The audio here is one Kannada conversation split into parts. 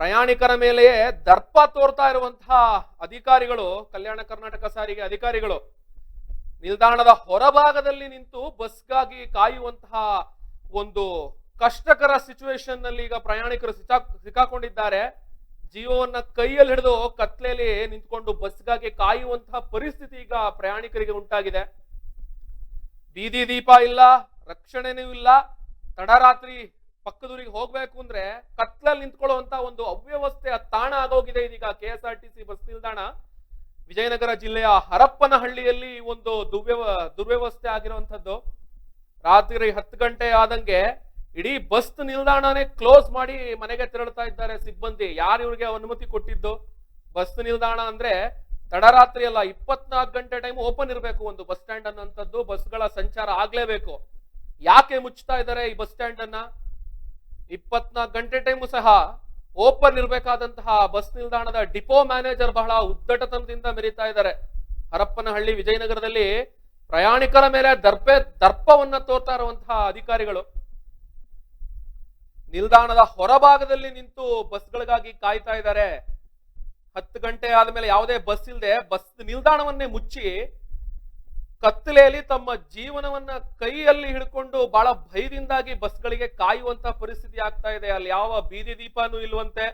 ಪ್ರಯಾಣಿಕರ ಮೇಲೆಯೇ ದರ್ಪ ತೋರ್ತಾ ಇರುವಂತಹ ಅಧಿಕಾರಿಗಳು, ಕಲ್ಯಾಣ ಕರ್ನಾಟಕ ಸಾರಿಗೆ ಅಧಿಕಾರಿಗಳು, ನಿಲ್ದಾಣದ ಹೊರಭಾಗದಲ್ಲಿ ನಿಂತು ಬಸ್ಗಾಗಿ ಕಾಯುವಂತಹ ಒಂದು ಕಷ್ಟಕರ ಸಿಚುವೇಶನ್ನಲ್ಲಿ ಈಗ ಪ್ರಯಾಣಿಕರು ಸಿಕ್ಕಾ ಸಿಕ್ಕಾಕೊಂಡಿದ್ದಾರೆ. ಜೀವವನ್ನ ಕೈಯಲ್ಲಿ ಹಿಡಿದು ಕತ್ಲೆಯಲ್ಲಿ ನಿಂತ್ಕೊಂಡು ಬಸ್ಗಾಗಿ ಕಾಯುವಂತಹ ಪರಿಸ್ಥಿತಿ ಈಗ ಪ್ರಯಾಣಿಕರಿಗೆ ಉಂಟಾಗಿದೆ. ಬೀದಿ ದೀಪ ಇಲ್ಲ, ರಕ್ಷಣೆನೂ ಇಲ್ಲ, ತಡರಾತ್ರಿ ಪಕ್ಕದೂರಿಗೆ ಹೋಗ್ಬೇಕು ಅಂದ್ರೆ ಕತ್ಲಲ್ಲಿ ನಿಂತ್ಕೊಳ್ಳುವಂತ ಒಂದು ಅವ್ಯವಸ್ಥೆ ತಾಣ ಆಗೋಗಿದೆ ಇದೀಗ K S R T C bus ನಿಲ್ದಾಣ. ವಿಜಯನಗರ ಜಿಲ್ಲೆಯ ಹರಪ್ಪನಹಳ್ಳಿಯಲ್ಲಿ ಒಂದು ದುರ್ವ್ಯವ, ದುರ್ವ್ಯವಸ್ಥೆ ಆಗಿರುವಂತದ್ದು ರಾತ್ರಿ ಹತ್ತು ಗಂಟೆ ಆದಂಗೆ ಇಡೀ ಬಸ್ ನಿಲ್ದಾಣನೇ ಕ್ಲೋಸ್ ಮಾಡಿ ಮನೆಗೆ ತೆರಳುತ್ತಾ ಇದ್ದಾರೆ ಸಿಬ್ಬಂದಿ. ಯಾರು ಇವ್ರಿಗೆ ಅನುಮತಿ ಕೊಟ್ಟಿದ್ದು? ಬಸ್ ನಿಲ್ದಾಣ ಅಂದ್ರೆ ತಡರಾತ್ರಿ ಅಲ್ಲ, ಇಪ್ಪತ್ನಾಲ್ಕು ಗಂಟೆ ಟೈಮ್ ಓಪನ್ ಇರಬೇಕು ಒಂದು ಬಸ್ ಸ್ಟ್ಯಾಂಡ್ ಅನ್ನೋಂಥದ್ದು ಬಸ್ಗಳ ಸಂಚಾರ ಆಗ್ಲೇಬೇಕು. ಯಾಕೆ ಮುಚ್ಚುತ್ತಾ ಇದ್ದಾರೆ ಈ ಬಸ್ ಸ್ಟ್ಯಾಂಡ್ ಅನ್ನ ಇಪ್ಪತ್ನಾಲ್ಕು ಗಂಟೆ ಟೈಮು ಸಹ ಓಪನ್ ಇರಬೇಕಾದಂತಹ ಬಸ್ ನಿಲ್ದಾಣದ ಡಿಪೋ ಮ್ಯಾನೇಜರ್ ಬಹಳ ಉದ್ದಟತನದಿಂದ ಮೆರೀತಾ ಇದ್ದಾರೆ. ಹರಪ್ಪನಹಳ್ಳಿ ವಿಜಯನಗರದಲ್ಲಿ ಪ್ರಯಾಣಿಕರ ಮೇಲೆ ದರ್ಪೆ, ದರ್ಪವನ್ನ ತೋರ್ತಾ ಇರುವಂತಹ ಅಧಿಕಾರಿಗಳು. ನಿಲ್ದಾಣದ ಹೊರಭಾಗದಲ್ಲಿ ನಿಂತು ಬಸ್ಗಳಿಗಾಗಿ ಕಾಯ್ತಾ ಇದ್ದಾರೆ. ಹತ್ತು ಗಂಟೆ ಆದ್ಮೇಲೆ ಯಾವುದೇ ಬಸ್ ಇಲ್ಲದೆ ಬಸ್ ನಿಲ್ದಾಣವನ್ನೇ ಮುಚ್ಚಿ ಕತ್ತಲೆಯಲ್ಲಿ ತಮ್ಮ ಜೀವನವನ್ನ ಕೈಯಲ್ಲಿ ಹಿಡ್ಕೊಂಡು ಬಹಳ ಭಯದಿಂದಾಗಿ ಬಸ್ಗಳಿಗೆ ಕಾಯುವಂತ ಪರಿಸ್ಥಿತಿ ಆಗ್ತಾ ಇದೆ. ಅಲ್ಲಿ ಯಾವ ಬೀದಿ ದೀಪನೂ ಇಲ್ವಂತೆ.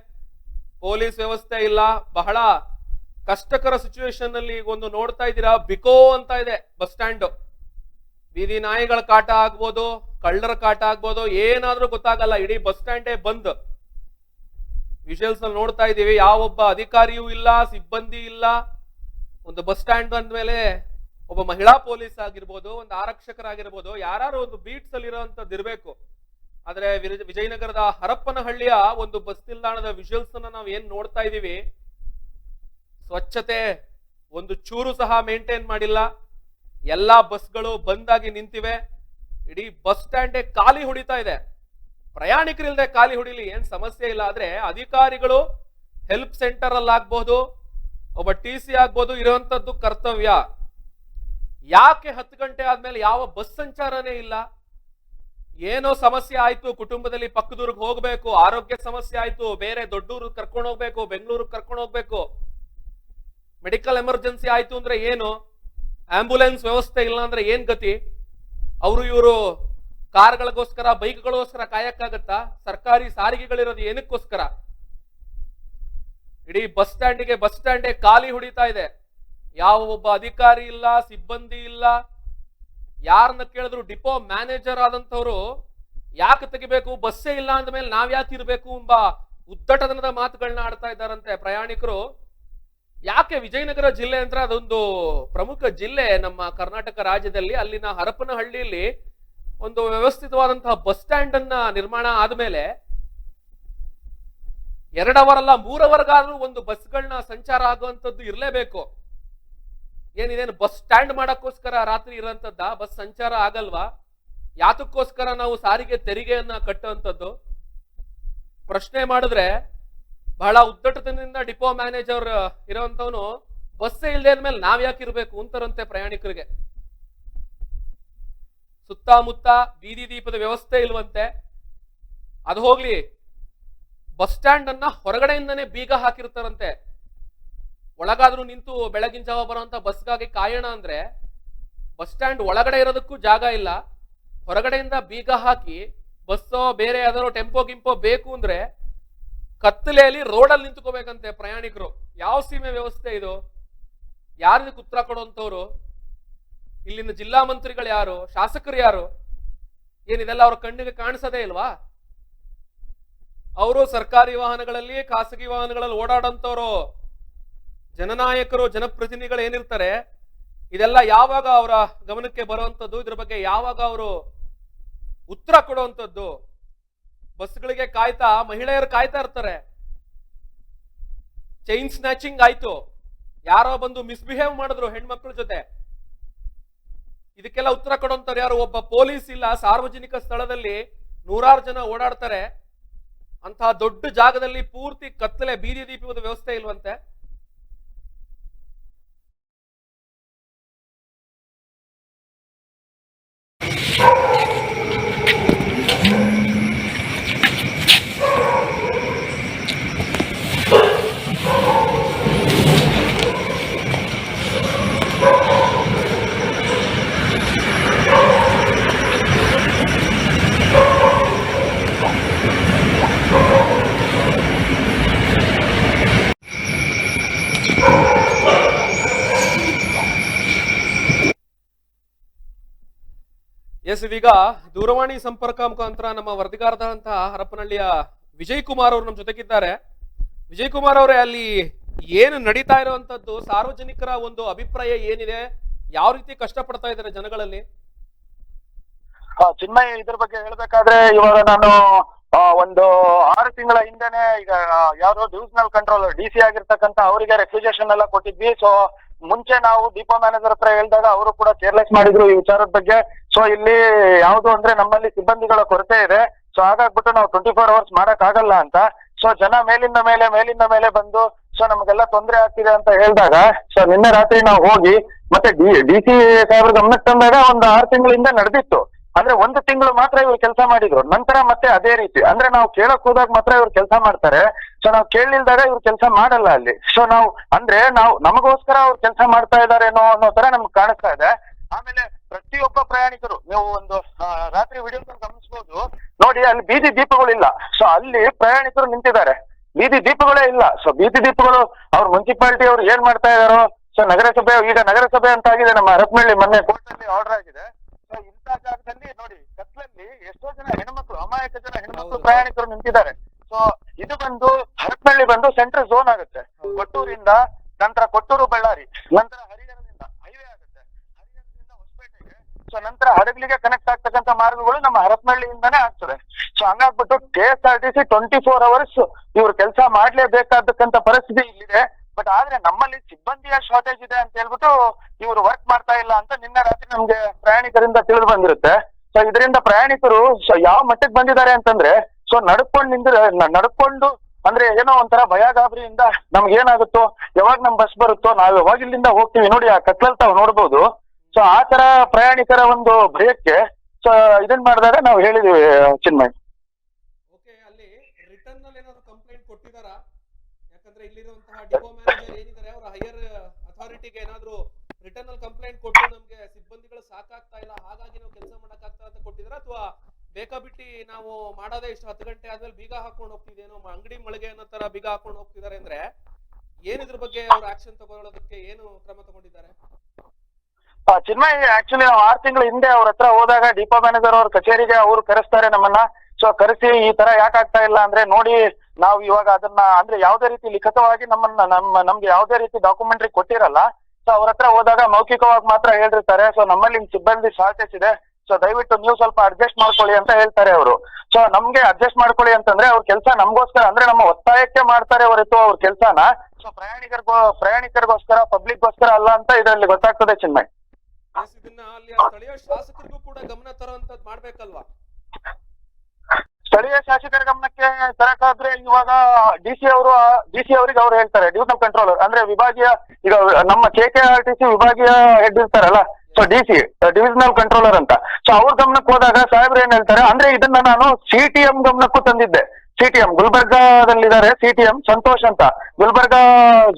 ಪೊಲೀಸ್ ವ್ಯವಸ್ಥೆ ಇಲ್ಲ. ಬಹಳ ಕಷ್ಟಕರ ಸಿಚುವೇಶನ್ ಅಲ್ಲಿ ಒಂದು ನೋಡ್ತಾ ಇದ್ದೀರಾ? ಬಿಕೋ ಅಂತ ಇದೆ ಬಸ್ ಸ್ಟ್ಯಾಂಡ್. ಬೀದಿ ನಾಯಿಗಳ ಕಾಟ ಆಗ್ಬೋದು, ಕಳ್ಳರ ಕಾಟ ಆಗ್ಬೋದು, ಏನಾದ್ರೂ ಗೊತ್ತಾಗಲ್ಲ. ಇಡೀ ಬಸ್ ಸ್ಟ್ಯಾಂಡೇ ಬಂದ್. ವಿಜುವಲ್ಸ್ ಅಲ್ಲಿ ನೋಡ್ತಾ ಇದ್ದೀವಿ. ಯಾವೊಬ್ಬ ಅಧಿಕಾರಿಯೂ ಇಲ್ಲ, ಸಿಬ್ಬಂದಿ ಇಲ್ಲ. ಒಂದು ಬಸ್ ಸ್ಟ್ಯಾಂಡ್ ಅಂದ್ಮೇಲೆ ಒಬ್ಬ ಮಹಿಳಾ ಪೊಲೀಸ್ ಆಗಿರ್ಬೋದು, ಒಂದು ಆರಕ್ಷಕರಾಗಿರ್ಬೋದು ಯಾರು ಒಂದು ಬೀಟ್ಸ್ ಅಲ್ಲಿ ಇರೋಂಥದ್ದು ಇರಬೇಕು. ಆದ್ರೆ ವಿಜಯನಗರದ ಹರಪ್ಪನಹಳ್ಳಿಯ ಒಂದು ಬಸ್ ನಿಲ್ದಾಣದ ವಿಜುವಲ್ಸ್ ಅನ್ನ ನಾವು ಏನ್ ನೋಡ್ತಾ ಇದೀವಿ ಸ್ವಚ್ಛತೆ ಒಂದು ಚೂರು ಸಹ ಮೇಂಟೈನ್ ಮಾಡಿಲ್ಲ. ಎಲ್ಲಾ ಬಸ್ಗಳು ಬಂದಾಗಿ ನಿಂತಿವೆ. ಇಡೀ ಬಸ್ ಸ್ಟ್ಯಾಂಡೇ ಖಾಲಿ ಹೊಡಿತಾ ಇದೆ. ಪ್ರಯಾಣಿಕರಿಲ್ಲದೆ ಖಾಲಿ ಹೊಡಿಲಿ, ಏನ್ ಸಮಸ್ಯೆ ಇಲ್ಲ. ಆದ್ರೆ ಅಧಿಕಾರಿಗಳು ಹೆಲ್ಪ್ ಸೆಂಟರ್ ಅಲ್ಲಿ ಆಗ್ಬಹುದು ಒಬ್ಬ ಟಿ ಸಿ ಆಗ್ಬಹುದು ಇರುವಂತದ್ದು ಕರ್ತವ್ಯ. ಯಾಕೆ ಹತ್ತು ಗಂಟೆ ಆದ್ಮೇಲೆ ಯಾವ ಬಸ್ ಸಂಚಾರನೇ ಇಲ್ಲ? ಏನೋ ಸಮಸ್ಯೆ ಆಯ್ತು, ಕುಟುಂಬದಲ್ಲಿ ಪಕ್ಕದೂರ್ಗ್ ಹೋಗ್ಬೇಕು, ಆರೋಗ್ಯ ಸಮಸ್ಯೆ ಆಯ್ತು, ಬೇರೆ ದೊಡ್ಡೂರು ಕರ್ಕೊಂಡು ಹೋಗ್ಬೇಕು, ಬೆಂಗಳೂರಿಗೆ ಕರ್ಕೊಂಡು ಹೋಗ್ಬೇಕು. ಮೆಡಿಕಲ್ ಎಮರ್ಜೆನ್ಸಿ ಆಯ್ತು ಅಂದ್ರೆ ಏನು? ಆಂಬ್ಯುಲೆನ್ಸ್ ವ್ಯವಸ್ಥೆ ಇಲ್ಲ ಅಂದ್ರೆ ಏನ್ ಗತಿ? ಅವರು ಇವರು ಕಾರ್ಗಳಿಗೋಸ್ಕರ, ಬೈಕ್ಗಳಿಗೋಸ್ಕರ ಕಾಯಕ್ಕಾಗತ್ತಾ? ಸರ್ಕಾರಿ ಸಾರಿಗೆಗಳಿರೋದು ಏನಕ್ಕೋಸ್ಕರ? ಇಡೀ ಬಸ್ ಸ್ಟ್ಯಾಂಡಿಗೆ ಬಸ್ ಸ್ಟ್ಯಾಂಡೇ ಖಾಲಿ ಹೊಡಿತಾ ಇದೆ. ಯಾವ ಒಬ್ಬ ಅಧಿಕಾರಿ ಇಲ್ಲ, ಸಿಬ್ಬಂದಿ ಇಲ್ಲ, ಯಾರನ್ನ ಕೇಳಿದ್ರು ಡಿಪೋ ಮ್ಯಾನೇಜರ್ ಆದಂತವ್ರು ಯಾಕೆ ತೆಗಿಬೇಕು, ಬಸ್ಸೇ ಇಲ್ಲ ಅಂದ್ಮೇಲೆ ನಾವ್ ಯಾಕೆ ಇರಬೇಕು ಎಂಬ ಉದ್ದಟತನದ ಮಾತುಗಳನ್ನ ಆಡ್ತಾ ಇದ್ದಾರಂತೆ ಪ್ರಯಾಣಿಕರು. ಯಾಕೆ ವಿಜಯನಗರ ಜಿಲ್ಲೆ ಅಂದ್ರೆ ಅದೊಂದು ಪ್ರಮುಖ ಜಿಲ್ಲೆ ನಮ್ಮ ಕರ್ನಾಟಕ ರಾಜ್ಯದಲ್ಲಿ, ಅಲ್ಲಿನ ಹರಪನಹಳ್ಳಿಯಲ್ಲಿ ಒಂದು ವ್ಯವಸ್ಥಿತವಾದಂತಹ ಬಸ್ ಸ್ಟ್ಯಾಂಡ್ ಅನ್ನ ನಿರ್ಮಾಣ ಆದ್ಮೇಲೆ ಎರಡವರಲ್ಲ ಮೂರವರೆಗಾದ್ರೂ ಒಂದು ಬಸ್ಗಳನ್ನ ಸಂಚಾರ ಆಗುವಂಥದ್ದು ಇರಲೇಬೇಕು. ಏನಿದೇನು ಬಸ್ ಸ್ಟ್ಯಾಂಡ್ ಮಾಡಕ್ಕೋಸ್ಕರ ರಾತ್ರಿ ಇರೋಂಥದ್ದ ಬಸ್ ಸಂಚಾರ ಆಗಲ್ವಾ? ಯಾತಕ್ಕೋಸ್ಕರ ನಾವು ಸಾರಿಗೆ ತೆರಿಗೆಯನ್ನ ಕಟ್ಟುವಂಥದ್ದು ಪ್ರಶ್ನೆ ಮಾಡಿದ್ರೆ ಬಹಳ ಉದ್ದಟತನದಿಂದ ಡಿಪೋ ಮ್ಯಾನೇಜರ್ ಇರೋಂಥವನು ಬಸ್ಸೇ ಇಲ್ಲದೆ ಅಂದ್ಮೇಲೆ ನಾವು ಯಾಕೆ ಇರಬೇಕು ಅಂತರಂತೆ ಪ್ರಯಾಣಿಕರಿಗೆ. ಸುತ್ತಮುತ್ತ ಬೀದಿ ದೀಪದ ವ್ಯವಸ್ಥೆ ಇಲ್ವಂತೆ? ಅದು ಹೋಗ್ಲಿ. ಬಸ್ ಸ್ಟ್ಯಾಂಡ್ ಅನ್ನ ಹೊರಗಡೆಯಿಂದನೇ ಬೀಗ ಹಾಕಿರ್ತಾರಂತೆ. ಒಳಗಾದ್ರೂ ನಿಂತು ಬೆಳಗಿನ ಜಾವ ಬರುವಂತ ಬಸ್ಗಾಗಿ ಕಾಯೋಣ ಅಂದ್ರೆ ಬಸ್ ಸ್ಟ್ಯಾಂಡ್ ಒಳಗಡೆ ಇರೋದಕ್ಕೂ ಜಾಗ ಇಲ್ಲ. ಹೊರಗಡೆಯಿಂದ ಬೀಗ ಹಾಕಿ ಬಸ್ಸೋ ಬೇರೆ ಯಾವ್ದಾದ್ರು ಟೆಂಪೋ ಗಿಂಪೋ ಬೇಕು ಅಂದ್ರೆ ಕತ್ತಲೆಯಲ್ಲಿ ರೋಡಲ್ಲಿ ನಿಂತ್ಕೋಬೇಕಂತೆ ಪ್ರಯಾಣಿಕರು. ಯಾವ ಸೀಮೆ ವ್ಯವಸ್ಥೆ ಇದು? ಯಾರಿಗೆ ಉತ್ತರ ಕೊಡುವಂತವ್ರು ಇಲ್ಲಿನ ಜಿಲ್ಲಾ ಮಂತ್ರಿಗಳು ಯಾರು? ಶಾಸಕರು ಯಾರು? ಏನಿದೆಲ್ಲ ಅವ್ರ ಕಣ್ಣಿಗೆ ಕಾಣಿಸೋದೇ ಇಲ್ವಾ? ಅವರು ಸರ್ಕಾರಿ ವಾಹನಗಳಲ್ಲಿ ಖಾಸಗಿ ವಾಹನಗಳಲ್ಲಿ ಓಡಾಡಂತವ್ರು ಜನನಾಯಕರು, ಜನಪ್ರತಿನಿಧಿಗಳು ಏನಿರ್ತಾರೆ, ಇದೆಲ್ಲ ಯಾವಾಗ ಅವರ ಗಮನಕ್ಕೆ ಬರುವಂಥದ್ದು, ಇದ್ರ ಬಗ್ಗೆ ಯಾವಾಗ ಅವರು ಉತ್ತರ ಕೊಡುವಂಥದ್ದು? ಬಸ್ಗಳಿಗೆ ಕಾಯ್ತಾ, ಮಹಿಳೆಯರು ಕಾಯ್ತಾ ಇರ್ತಾರೆ. ಚೈನ್ ಸ್ನ್ಯಾಚಿಂಗ್ ಆಯ್ತು. ಯಾರೋ ಬಂದು ಮಿಸ್ಬಿಹೇವ್ ಮಾಡಿದ್ರು ಹೆಣ್ಮಕ್ಳ ಜೊತೆ. ಇದಕ್ಕೆಲ್ಲ ಉತ್ತರ ಕೊಡುವಂಥವ್ರು ಯಾರು? ಒಬ್ಬ ಪೊಲೀಸ್ ಇಲ್ಲ, ಸಾರ್ವಜನಿಕ ಸ್ಥಳದಲ್ಲಿ ನೂರಾರು ಜನ ಓಡಾಡ್ತಾರೆ. ಅಂತಹ ದೊಡ್ಡ ಜಾಗದಲ್ಲಿ ಪೂರ್ತಿ ಕತ್ತಲೆ, ಬೀದಿ ದೀಪದ ವ್ಯವಸ್ಥೆ ಇಲ್ವಂತೆ. ಎಸ್, ಇದೀಗ ದೂರವಾಣಿ ಸಂಪರ್ಕ ಮುಖಾಂತರ ನಮ್ಮ ವರದಿಗಾರದಂತಹ ಹರಪನಹಳ್ಳಿಯ ವಿಜಯ್ ಕುಮಾರ್ ಅವರು ನಮ್ಮ ಜೊತೆಗಿದ್ದಾರೆ. ವಿಜಯ್ ಕುಮಾರ್ ಅವರೇ, ಅಲ್ಲಿ ಏನು ನಡೀತಾ ಇರುವಂತದ್ದು, ಸಾರ್ವಜನಿಕರ ಒಂದು ಅಭಿಪ್ರಾಯ ಏನಿದೆ, ಯಾವ ರೀತಿ ಕಷ್ಟಪಡ್ತಾ ಇದ್ದಾರೆ ಜನಗಳಲ್ಲಿ? ಚಿನ್ಮಯ, ಇದ್ರ ಬಗ್ಗೆ ಹೇಳ್ಬೇಕಾದ್ರೆ, ಇವಾಗ ನಾನು ಒಂದು ಆರು ತಿಂಗಳ ಹಿಂದೆನೆ ಈಗ ಯಾರು ಡಿವಿಷನಲ್ ಕಂಟ್ರೋಲರ್ ಡಿ ಸಿ ಆಗಿರ್ತಕ್ಕಂತ ಅವರಿಗೆ ರೆಕ್ವಿಜೇಷನ್ ಎಲ್ಲ ಕೊಟ್ಟಿದ್ವಿ. ಸೊ ಮುಂಚೆ ನಾವು ದೀಪಾ ಮ್ಯಾನೇಜರ್ ಹತ್ರ ಹೇಳಿದಾಗ ಅವರು ಕೂಡ ಕೇರ್ಲೆಸ್ ಮಾಡಿದ್ರು ಈ ವಿಚಾರದ ಬಗ್ಗೆ. ಸೊ ಇಲ್ಲಿ ಯಾವುದು ಅಂದ್ರೆ ನಮ್ಮಲ್ಲಿ ಸಿಬ್ಬಂದಿಗಳ ಕೊರತೆ ಇದೆ. ಸೊ ಹಾಗಾಗ್ಬಿಟ್ಟು ನಾವು ಟ್ವೆಂಟಿ ಫೋರ್ ಅವರ್ಸ್ ಮಾಡಕ್ ಆಗಲ್ಲ ಅಂತ. ಸೊ ಜನ ಮೇಲಿಂದ ಮೇಲೆ ಮೇಲಿಂದ ಮೇಲೆ ಬಂದು ಸೊ ನಮಗೆಲ್ಲ ತೊಂದರೆ ಆಗ್ತಿದೆ ಅಂತ ಹೇಳಿದಾಗ ಸೊ ನಿನ್ನೆ ರಾತ್ರಿ ನಾವು ಹೋಗಿ, ಮತ್ತೆ ಡಿ ಸಿ ಸಾಹೇಬ್ರ ಗಮನಕ್ಕೆ ತಂದಾಗ ಒಂದು ಆರು ತಿಂಗಳಿಂದ ನಡೆದಿತ್ತು. ಅಂದ್ರೆ ಒಂದು ತಿಂಗಳು ಮಾತ್ರ ಇವ್ರು ಕೆಲಸ ಮಾಡಿದ್ರು. ನಂತರ ಮತ್ತೆ ಅದೇ ರೀತಿ. ಅಂದ್ರೆ ನಾವು ಕೇಳಕ್ ಹೋದಾಗ ಮಾತ್ರ ಇವ್ರು ಕೆಲಸ ಮಾಡ್ತಾರೆ. ಸೊ ನಾವು ಕೇಳಿಲ್ದಾಗ ಇವ್ರು ಕೆಲಸ ಮಾಡಲ್ಲ ಅಲ್ಲಿ. ಸೊ ನಾವು, ಅಂದ್ರೆ ನಾವು, ನಮಗೋಸ್ಕರ ಅವ್ರು ಕೆಲಸ ಮಾಡ್ತಾ ಇದಾರೇನೋ ಅನ್ನೋ ತರ ನಮ್ಗೆ ಕಾಣಿಸ್ತಾ ಇದೆ. ಆಮೇಲೆ ಪ್ರತಿಯೊಬ್ಬ ಪ್ರಯಾಣಿಕರು, ನೀವು ಒಂದು ರಾತ್ರಿ ವಿಡಿಯೋ ಗಮನಿಸಬಹುದು ನೋಡಿ, ಅಲ್ಲಿ ಬೀದಿ ದೀಪಗಳಿಲ್ಲ ಸೊ ಅಲ್ಲಿ ಪ್ರಯಾಣಿಕರು ನಿಂತಿದ್ದಾರೆ. ಬೀದಿ ದೀಪಗಳೇ ಇಲ್ಲ. ಸೊ ಬೀದಿ ದೀಪಗಳು, ಅವ್ರ ಮುನ್ಸಿಪಾಲಿಟಿ ಅವ್ರು ಏನ್ ಮಾಡ್ತಾ ಇದಾರೋ. ಸೊ ನಗರಸಭೆ, ಈಗ ನಗರಸಭೆ ಅಂತ ಆಗಿದೆ ನಮ್ಮ ಅರಪನಹಳ್ಳಿ ಮೊನ್ನೆ ಕೋರ್ಟ್ ಅಲ್ಲಿ ಆರ್ಡರ್ ಆಗಿದೆ. ಇಂಥ ಜಾಗದಲ್ಲಿ ನೋಡಿ ಕತ್ಲಲ್ಲಿ ಎಷ್ಟೋ ಜನ ಹೆಣ್ಮಕ್ಳು ಅಮಾಯಕ ಜನ ಹೆಣ್ಮಕ್ಳು ಪ್ರಯಾಣಿಕರು ನಿಂತಿದ್ದಾರೆ. ಸೊ ಇದು ಬಂದು ಹರಪನಹಳ್ಳಿ ಬಂದು ಸೆಂಟ್ರಲ್ ಝೋನ್ ಆಗುತ್ತೆ. ಕೊಟ್ಟೂರಿಂದ ನಂತರ ಕೊಟ್ಟೂರು ಬಳ್ಳಾರಿ ನಂತರ ಹರಿಹರದಿಂದ ಹೈವೇ ಆಗುತ್ತೆ. ಹರಿಹರದಿಂದ ಹೊಸಪೇಟೆಗೆ. ಸೊ ನಂತರ ಹಡಗಲಿಗೆ ಕನೆಕ್ಟ್ ಆಗ್ತಕ್ಕಂತ ಮಾರ್ಗಗಳು ನಮ್ಮ ಹರಪನಹಳ್ಳಿಯಿಂದಾನೇ ಆಗ್ತದೆ. So ಹಂಗಾಗ್ಬಿಟ್ಟು K S R T C twenty four hours ಇವ್ರು ಕೆಲಸ ಮಾಡ್ಲೇಬೇಕಾದಕ್ಕಂತ ಪರಿಸ್ಥಿತಿ ಇಲ್ಲಿದೆ. ಬಟ್ ಆದ್ರೆ ನಮ್ಮಲ್ಲಿ ಸಿಬ್ಬಂದಿಯ ಶಾರ್ಟೇಜ್ ಇದೆ ಅಂತ ಹೇಳ್ಬಿಟ್ಟು ಇವರು ವರ್ಕ್ ಮಾಡ್ತಾ ಇಲ್ಲ ಅಂತ ನಿನ್ನೆ ರಾತ್ರಿ ನಮ್ಗೆ ಪ್ರಯಾಣಿಕರಿಂದ ತಿಳಿದು ಬಂದಿರುತ್ತೆ. ಸೊ ಇದರಿಂದ ಪ್ರಯಾಣಿಕರು ಯಾವ ಮಟ್ಟಕ್ಕೆ ಬಂದಿದ್ದಾರೆ ಅಂತಂದ್ರೆ ಸೊ ನಡ್ಕೊಂಡು ನಿಂದ್ರೆ ನಡ್ಕೊಂಡು ಅಂದ್ರೆ ಏನೋ ಒಂಥರ ಭಯ ಗಾಬರಿಯಿಂದ ನಮ್ಗೆ ಏನಾಗುತ್ತೋ, ಯಾವಾಗ ನಮ್ ಬಸ್ ಬರುತ್ತೋ, ನಾವ್ ಯಾವಾಗ ಇಲ್ಲಿಂದ ಹೋಗ್ತೀವಿ ನೋಡಿ, ಆ ಕತ್ಲಲ್ಲಿ ತಾವು ನೋಡ್ಬೋದು. ಸೊ ಆ ತರ ಪ್ರಯಾಣಿಕರ ಒಂದು ಭಯಕ್ಕೆ ಸೊ ಇದನ್ ಮಾಡಿದಾಗ ನಾವು ಹೇಳಿದೀವಿ, ಚಿನ್ಮಯ್ ಓಕೆ ಅಲ್ಲಿ ರಿಟರ್ನ್ನಲ್ಲಿ ಏನಾದ್ರು ಕಂಪ್ಲೇಂಟ್ ಕೊಟ್ಟಿದಾರಾ ಯಾಕಂದ್ರೆ ಇಲ್ಲಿರುವಂತಹ ಡಿಪೋ ಮ್ಯಾನೇಜರ್ ಏನಿದ್ದಾರೆ, ಅವರ ಹೈಯರ್ ಅಥಾರಿಟಿಗೆ ಏನಾದ್ರು ರಿಟರ್ನ್ ಅಲ್ಲಿ ಕಂಪ್ಲೇಂಟ್ ಕೊಟ್ಟು ನಮ್ಗೆ ಸಿಬ್ಬಂದಿಗಳು ಸಾಕಾಗ್ತಾ ಇಲ್ಲ, ಹಾಗಾಗಿ ನಾವು ಕೆಲಸ ಮಾಡಕ್ಕಾಗ್ತಾ ಅಂತ ಕೊಟ್ಟಿದ್ರ? ಅಥವಾ ಬೇಕಾಬಿಟ್ಟಿ ನಾವು ಮಾಡೋದೇ ಇಷ್ಟು ಹತ್ತು ಗಂಟೆ ಆದ್ಮೇಲೆ ಬೀಗ ಹಾಕೊಂಡು ಹೋಗ್ತಿದೇನೋ ಅಂಗಡಿ ಮಳಿಗೆ ಅನ್ನೋ ತರ ಬೀಗ ಹಾಕೊಂಡು ಹೋಗ್ತಿದ್ದಾರೆ ಅಂದ್ರೆ ಏನಿದ್ರ ಬಗ್ಗೆ ಅವ್ರು ಆಕ್ಷನ್ ತಗೊಳ್ಳೋದಕ್ಕೆ ಏನು ಕ್ರಮ ತಗೊಂಡಿದ್ದಾರೆ? ಚಿನ್ಮಯ್ ಆಕ್ಚುಲಿ ನಾವು ಆರು ತಿಂಗಳ ಹಿಂದೆ ಅವ್ರ ಹತ್ರ ಹೋದಾಗ ಡಿಪೋ ಮ್ಯಾನೇಜರ್ ಅವ್ರ ಕಚೇರಿಗೆ ಅವ್ರು ಕರೆಸ್ತಾರೆ ನಮ್ಮನ್ನ. ಸೊ ಕರೆಸಿ ಈ ತರ ಯಾಕಾಗ್ತಾ ಇಲ್ಲ ಅಂದ್ರೆ ನೋಡಿ ನಾವು ಇವಾಗ ಅದನ್ನ ಅಂದ್ರೆ ಯಾವ್ದೇ ರೀತಿ ಲಿಖಿತವಾಗಿ ನಮ್ಮನ್ನ, ನಮ್ಮ, ನಮ್ಗೆ ಯಾವುದೇ ರೀತಿ ಡಾಕ್ಯುಮೆಂಟ್ರಿ ಕೊಟ್ಟಿರಲ್ಲ ಸೊ ಅವ್ರ ಹತ್ರ ಹೋದಾಗ ಮೌಖಿಕವಾಗಿ ಮಾತ್ರ ಹೇಳಿರ್ತಾರೆ ಸೊ ನಮ್ಮಲ್ಲಿ ಸಿಬ್ಬಂದಿ ಶಾರ್ಟೇಜ್ ಇದೆ ಸೊ ದಯವಿಟ್ಟು ನೀವು ಸ್ವಲ್ಪ ಅಡ್ಜಸ್ಟ್ ಮಾಡ್ಕೊಳ್ಳಿ ಅಂತ ಹೇಳ್ತಾರೆ ಅವರು. ಸೊ ನಮ್ಗೆ ಅಡ್ಜಸ್ಟ್ ಮಾಡ್ಕೊಳ್ಳಿ ಅಂತಂದ್ರೆ ಅವ್ರ ಕೆಲಸ ನಮಗೋಸ್ಕರ, ಅಂದ್ರೆ ನಮ್ಮ ಒತ್ತಾಯಕ್ಕೆ ಮಾಡ್ತಾರೆ ಹೊರತು ಅವ್ರ ಕೆಲಸನ. ಸೊ ಪ್ರಯಾಣಿಕರಿಗೋ, ಪ್ರಯಾಣಿಕರಿಗೋಸ್ಕರ ಪಬ್ಲಿಕ್ಗೋಸ್ಕರ ಅಲ್ಲ ಅಂತ ಇದರಲ್ಲಿ ಗೊತ್ತಾಗ್ತದೆ ಚಿನ್ಮಯ್. ಸ್ಥಳೀಯ ಶಾಸಕರಿಗೂ ಕೂಡ ಗಮನ ತರುವಂತದ್ ಮಾಡ್ಬೇಕಲ್ವಾ? ಸ್ಥಳೀಯ ಶಾಸಕರ ಗಮನಕ್ಕೆ ತರಕಾದ್ರೆ ಇವಾಗ ಡಿ ಸಿ ಅವರು ಡಿ ಸಿ ಅವರಿಗೆ ಅವ್ರು ಹೇಳ್ತಾರೆ ಡಿವಿಷನಲ್ ಕಂಟ್ರೋಲರ್. ಅಂದ್ರೆ ವಿಭಾಗೀಯ, ಈಗ ನಮ್ಮ K K R T C ವಿಭಾಗೀಯ ಹೆಡ್ ಇರ್ತಾರಲ್ಲ so D C divisional controller ಅಂತ. ಸೊ ಅವ್ರ ಗಮನಕ್ಕೆ ಹೋದಾಗ ಸಾಹೇಬ್ರು ಏನ್ ಹೇಳ್ತಾರೆ, ಅಂದ್ರೆ ಇದನ್ನ ನಾನು ಸಿ ಟಿ ಎಂ ಗಮನಕ್ಕೂ ತಂದಿದ್ದೆ. ಸಿ ಟಿ ಎಂ ಗುಲ್ಬರ್ಗಾದಲ್ಲಿದ್ದಾರೆ ಸಿ ಟಿ ಎಂ ಸಂತೋಷ್ ಅಂತ. ಗುಲ್ಬರ್ಗಾ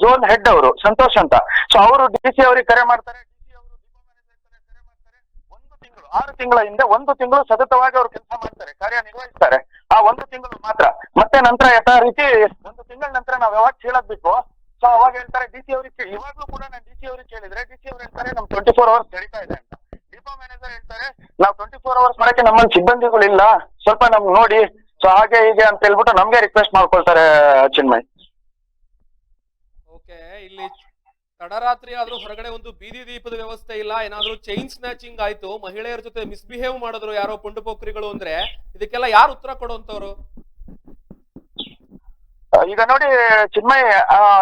ಝೋನ್ ಹೆಡ್ ಅವರು, ಸಂತೋಷ್ ಅಂತ. ಸೊ ಅವರು ಡಿ ಸಿ ಅವರಿಗೆ ಕರೆ ಮಾಡ್ತಾರೆ ಡಿ ಸಿ ಅವರು ಡಿಪೋ ಮ್ಯಾನೇಜರ್ ಕರೆ ಮಾಡ್ತಾರೆ ಒಂದು ತಿಂಗಳು ಆರು ತಿಂಗಳ ಹಿಂದೆ ಒಂದು ತಿಂಗಳು ಸತತವಾಗಿ ಅವರು ಕೆಲಸ ಮಾಡ್ತಾರೆ ಕಾರ್ಯನಿರ್ವಹಿಸ್ತಾರೆ ಆ ಒಂದು ತಿಂಗಳು ಮಾತ್ರ. ಮತ್ತೆ ನಂತರ ಯಥಾ ರೀತಿ ಒಂದು ತಿಂಗಳ ನಂತರ ನಾವು ಯಾವಾಗ ಬಿಟ್ಟು ಸೊ ಅವಾಗ ಹೇಳ್ತಾರೆ ಡಿ ಸಿ ಅವ್ರಿಗೆ ಇವಾಗ್ಲೂ ಕೂಡ ನಾನು ಡಿ ಸಿ ಅವ್ರಿಗೆ ಕೇಳಿದ್ರೆ ಡಿ ಸಿ ಅವ್ರು ಹೇಳ್ತಾರೆ ನಮ್ ಟ್ವೆಂಟಿ ಫೋರ್ ಅವರ್ಸ್ ನಡೀತಾ ಇದೆ ಅಂತ. ಡಿಪೋ ಮ್ಯಾನೇಜರ್ ಹೇಳ್ತಾರೆ, ನಾವು ಟ್ವೆಂಟಿ ಫೋರ್ ಅವರ್ಸ್ ಮಾಡಕ್ಕೆ ನಮ್ಮಲ್ಲಿ ಸಿಬ್ಬಂದಿಗಳಿಲ್ಲ, ಸ್ವಲ್ಪ ನಮ್ಗೆ ನೋಡಿ. ಸೊ ಹಾಗೆ ಹೀಗೆ ಅಂತ ಹೇಳ್ಬಿಟ್ಟು ನಮ್ಗೆ ರಿಕ್ವೆಸ್ಟ್ ಮಾಡ್ಕೊಳ್ತಾರೆ, ಚಿನ್ಮಯ್. ಓಕೆ ಇಲ್ಲಿ ತಡರಾತ್ರಿ ಆದ್ರೂ ಹೊರಗಡೆ ಒಂದು ಬೀದಿ ದೀಪದ ವ್ಯವಸ್ಥೆ ಇಲ್ಲ, ಏನಾದ್ರೂ ಚೈನ್ ಸ್ನಾಚಿಂಗ್ ಆಯ್ತು, ಮಹಿಳೆಯರ ಜೊತೆ ಮಿಸ್ಬಿಹೇವ್ ಮಾಡಿದ್ರು ಯಾರೋ ಪುಂಡು ಪೋಖ್ರಿಗಳು ಅಂದ್ರೆ, ಇದಕ್ಕೆಲ್ಲ ಯಾರು ಉತ್ತರ ಕೊಡುವಂತವ್ರು? ಈಗ ನೋಡಿ, ಚಿನ್ಮಯ್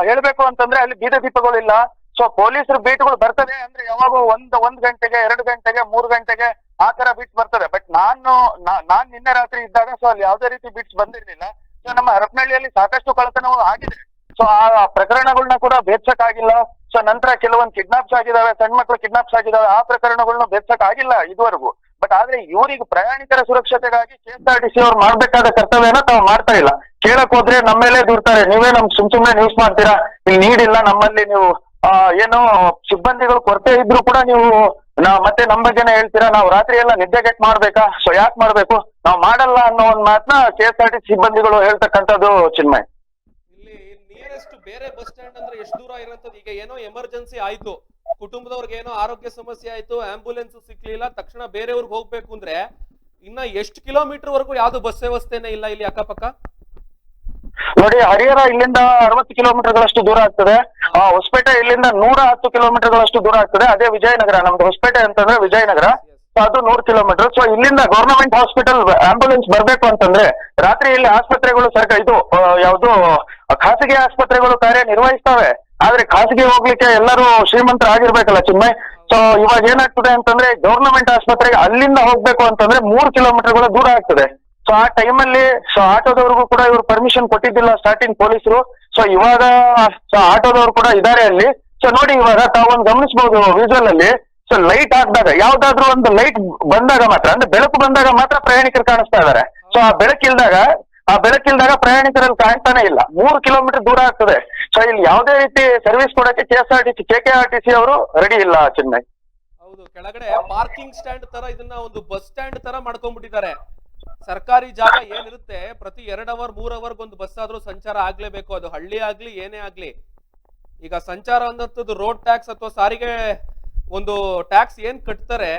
ಹೇಳ್ಬೇಕು ಅಂತಂದ್ರೆ ಅಲ್ಲಿ ಬೀದಿ ದೀಪಗಳಿಲ್ಲ ಸೊ ಪೊಲೀಸರು ಬೀಟ್ಗಳು ಬರ್ತದೆ ಅಂದ್ರೆ ಯಾವಾಗ ಒಂದ್ ಒಂದ್ ಗಂಟೆಗೆ, ಎರಡು ಗಂಟೆಗೆ, ಮೂರು ಗಂಟೆಗೆ ಆ ತರ ಬೀಟ್ ಬರ್ತದೆ. ಬಟ್ ನಾನು ನಾನ್ ನಿನ್ನೆ ರಾತ್ರಿ ಇದ್ದಾಗ ಸೊ ಅಲ್ಲಿ ಯಾವ್ದೇ ರೀತಿ ಬೀಟ್ಸ್ ಬಂದಿರ್ಲಿಲ್ಲ. ಸೊ ನಮ್ಮ ಹರಪನಹಳ್ಳಿಯಲ್ಲಿ ಸಾಕಷ್ಟು ಕಳತನವು ಆಗಿದೆ. ಸೊ ಆ ಪ್ರಕರಣಗಳನ್ನ ಕೂಡ ಭೇದ್ಸಕ್ ಆಗಿಲ್ಲ ಸೊ ನಂತರ ಕೆಲವೊಂದು ಕಿಡ್ನಾಪ್ಸ್ ಆಗಿದಾವೆ, ಸಣ್ಣ ಮಕ್ಕಳು ಕಿಡ್ನಾಪ್ಸ್ ಆಗಿದಾವೆ, ಆ ಪ್ರಕರಣಗಳನ್ನು ಬೆಚ್ಚಕ್ ಆಗಿಲ್ಲ ಇದುವರೆಗೂ. ಬಟ್ ಆದ್ರೆ ಇವರಿಗೆ ಪ್ರಯಾಣಿಕರ ಸುರಕ್ಷತೆಗಾಗಿ ಕೆಎಸ್ಆರ್ಟಿಸಿ ಅವ್ರು ಮಾಡ್ಬೇಕಾದ ಕರ್ತವ್ಯನ ತಾವು ಮಾಡ್ತಾ ಇಲ್ಲ. ಕೇಳಕ್ ಹೋದ್ರೆ ನಮ್ಮ ಮೇಲೆ ದೂರ್ತಾರೆ. ನೀವೇ ನಮ್ ಸುಮ್ ಸುಮ್ನೆ ನ್ಯೂಸ್ ಮಾಡ್ತೀರಾ? ಇಲ್ಲಿ ನೀಡಿಲ್ಲ, ನಮ್ಮಲ್ಲಿ ನೀವು ಏನು ಸಿಬ್ಬಂದಿಗಳು ಕೊರತೆ ಇದ್ರು ಕೂಡ ನೀವು, ನಾ- ಮತ್ತೆ ನಮ್ಮ ಬಗ್ಗೆನೇ ಹೇಳ್ತೀರಾ? ನಾವು ರಾತ್ರಿ ಎಲ್ಲ ನಿದ್ದೆ ಕೆಟ್ ಮಾಡ್ಬೇಕಾ? ಸೊ ಯಾಕೆ ಮಾಡ್ಬೇಕು? ನಾವು ಮಾಡಲ್ಲ ಅನ್ನೋ ಒಂದ್ ಮಾತನ್ನ ಕೆಎಸ್ಆರ್ ಎಸ್ ಆರ್ ಟಿ ಸಿಬ್ಬಂದಿಗಳು ಹೇಳ್ತಕ್ಕಂಥದ್ದು ಚಿನ್ಮಯ್. ನಿಯರೆಸ್ಟ್ ಬೇರೆ ಬಸ್ ಸ್ಟ್ಯಾಂಡ್ ಅಂದ್ರೆ ಎಷ್ಟು ದೂರ ಇರುವಂತದ್ದು? ಈಗ ಏನೋ ಎಮರ್ಜೆನ್ಸಿ ಆಯ್ತು. ಕುಟುಂಬದವ್ರಿಗೆ ಏನೋ ಆರೋಗ್ಯ ಸಮಸ್ಯೆ ಆಯ್ತು ಆಂಬ್ಯುಲೆನ್ಸ್ ಸಿಕ್ಲಿಲ್ಲ, ತಕ್ಷಣ ಬೇರೆಯವ್ರಿಗೆ ಹೋಗ್ಬೇಕು ಅಂದ್ರೆ ಇನ್ನ ಎಷ್ಟು ಕಿಲೋಮೀಟರ್ ವರೆಗೂ ಯಾವ್ದು ಬಸ್ ವ್ಯವಸ್ಥೆನೇ ಇಲ್ಲ ಇಲ್ಲಿ ಅಕ್ಕಪಕ್ಕ? ನೋಡಿ, ಹರಿಹರ ಇಲ್ಲಿಂದ ಅರವತ್ತು ಕಿಲೋಮೀಟರ್ಗಳಷ್ಟು ದೂರ ಆಗ್ತದೆ. ಹೊಸಪೇಟೆ ಇಲ್ಲಿಂದ ನೂರ ಹತ್ತು ಕಿಲೋಮೀಟರ್ ಗಳಷ್ಟು ದೂರ ಆಗ್ತದೆ. ಅದೇ ವಿಜಯನಗರ. ನಮ್ದು ಹೊಸಪೇಟೆ ಅಂತಂದ್ರೆ ವಿಜಯನಗರ. ಅದು ನೂರು ಕಿಲೋಮೀಟರ್. ಸೊ ಇಲ್ಲಿಂದ ಗವರ್ನಮೆಂಟ್ ಹಾಸ್ಪಿಟಲ್ ಆಂಬುಲೆನ್ಸ್ ಬರ್ಬೇಕು ಅಂತಂದ್ರೆ, ರಾತ್ರಿ ಇಲ್ಲಿ ಆಸ್ಪತ್ರೆಗಳು ಸರ್ಕಾರ ಇದು ಯಾವುದು, ಖಾಸಗಿ ಆಸ್ಪತ್ರೆಗಳು ಕಾರ್ಯ ನಿರ್ವಹಿಸ್ತವೆ ಆದ್ರೆ ಖಾಸಗಿ ಹೋಗ್ಲಿಕ್ಕೆ ಎಲ್ಲರೂ ಶ್ರೀಮಂತರಾಗಿರ್ಬೇಕಲ್ಲ ಚಿನ್ಮಯ್? ಸೊ ಇವಾಗ ಏನಾಗ್ತದೆ ಅಂತಂದ್ರೆ ಗವರ್ನಮೆಂಟ್ ಆಸ್ಪತ್ರೆಗೆ ಅಲ್ಲಿಂದ ಹೋಗ್ಬೇಕು ಅಂತಂದ್ರೆ ಮೂರು ಕಿಲೋಮೀಟರ್ಗಳ ದೂರ ಆಗ್ತದೆ. ಸೊ ಆ ಟೈಮಲ್ಲಿ ಸೊ ಆಟೋದವ್ರಿಗೂ ಕೂಡ ಇವರು ಪರ್ಮಿಷನ್ ಕೊಟ್ಟಿದ್ದಿಲ್ಲ ಸ್ಟಾರ್ಟಿಂಗ್ ಪೊಲೀಸರು. ಸೊ ಇವಾಗ ಆಟೋದವ್ರು ಕೂಡ ಇದಾರೆ ಅಲ್ಲಿ. ಸೊ ನೋಡಿ ಇವಾಗ ತಾವೊಂದು ಗಮನಿಸಬಹುದು ವಿಜುವಲ್ ಅಲ್ಲಿ. ಸೊ ಲೈಟ್ ಹಾಕಿದಾಗ ಯಾವ್ದಾದ್ರು ಒಂದು ಲೈಟ್ ಬಂದಾಗ ಮಾತ್ರ, ಅಂದ್ರೆ ಬೆಳಕು ಬಂದಾಗ ಮಾತ್ರ ಪ್ರಯಾಣಿಕರು ಕಾಣಿಸ್ತಾ ಇದಾರೆ. ಸೊ ಆ ಬೆಳಕಿಲ್ದಾಗ ಆ ಬೆಳಕಿಲ್ದಾಗ ಪ್ರಯಾಣಿಕರಲ್ಲಿ ಕಾಣ್ತಾನೆ ಇಲ್ಲ. ಮೂರು ಕಿಲೋಮೀಟರ್ ದೂರ ಆಗ್ತದೆ. ಸೊ ಇಲ್ಲಿ ಯಾವುದೇ ರೀತಿ ಸರ್ವಿಸ್ ಕೊಡಕ್ಕೆ K S R T C K K R T C ಅವರು ರೆಡಿ ಇಲ್ಲ ಚೆನ್ನೈ ಹೌದು, ಕೆಳಗಡೆ ಪಾರ್ಕಿಂಗ್ ಸ್ಟ್ಯಾಂಡ್ ತರ ಇದನ್ನ ಒಂದು ಬಸ್ ಸ್ಟ್ಯಾಂಡ್ ತರ ಮಾಡ್ಕೊಂಡ್ಬಿಟ್ಟಿದ್ದಾರೆ. ಸರ್ಕಾರಿ ಜಾಗ ಏನಿರುತ್ತೆ, ಪ್ರತಿ ಎರಡ್ ಅವರ್ ಮೂರ್ ಅವರ್ ಒಂದು ಬಸ್ ಆದ್ರೂ ಸಂಚಾರ ಆಗ್ಲೇಬೇಕು. ಅದು ಹಳ್ಳಿ ಆಗ್ಲಿ, ಏನೇ ಆಗ್ಲಿ. ಈಗ ಸಂಚಾರ ಅನ್ನೋದು ರೋಡ್ ಟ್ಯಾಕ್ಸ್ ಅಥವಾ ಸಾರಿಗೆ ಒಂದು ಟ್ಯಾಕ್ಸ್ ಏನ್ ಕಟ್ತಾರೆ,